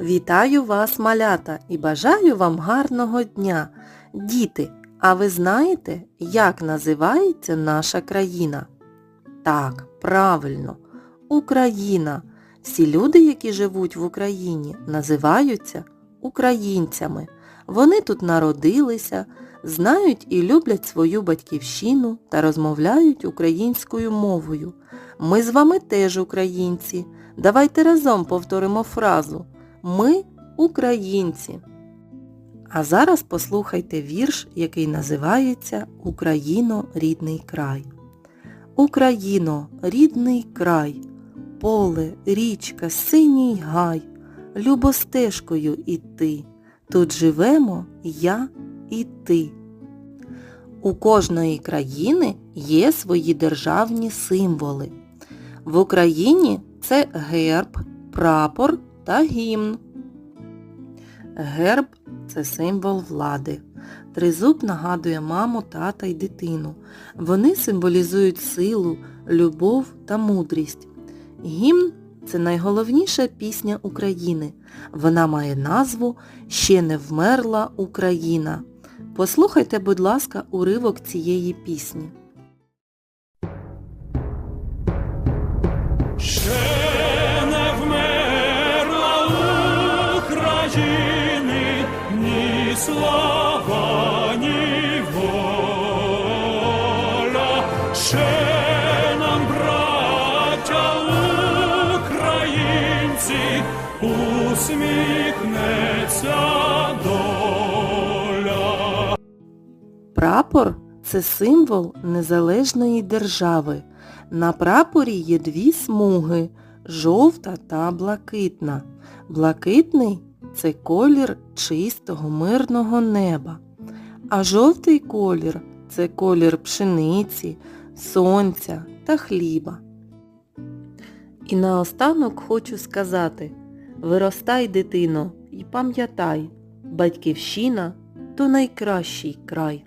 Вітаю вас, малята, і бажаю вам гарного дня. Діти, а ви знаєте, як називається наша країна? Так, правильно, Україна. Всі люди, які живуть в Україні, називаються українцями. Вони тут народилися, знають і люблять свою батьківщину та розмовляють українською мовою. Ми з вами теж українці. Давайте разом повторимо фразу Ми українці. А зараз послухайте вірш, який називається Україно, рідний край. Україно, рідний край, поле, річка, синій гай, любостежкою іти. Тут живемо я і ти. У кожної країни є свої державні символи. В Україні це герб, прапор та гімн. Герб це символ влади. Тризуб нагадує маму, тата й дитину. Вони символізують силу, любов та мудрість. Гімн це найголовніша пісня України. Вона має назву Ще не вмерла Україна. Послухайте, будь ласка, уривок цієї пісні. Слава, ні воля. Ще нам, браття українці, усміхнеться доля. Прапор це символ незалежної держави. На прапорі є дві смуги жовта та блакитна. Блакитний це колір чистого мирного неба. А жовтий колір це колір пшениці, сонця та хліба. І наостанок хочу сказати, виростай, дитино, і пам'ятай, батьківщина то найкращий край.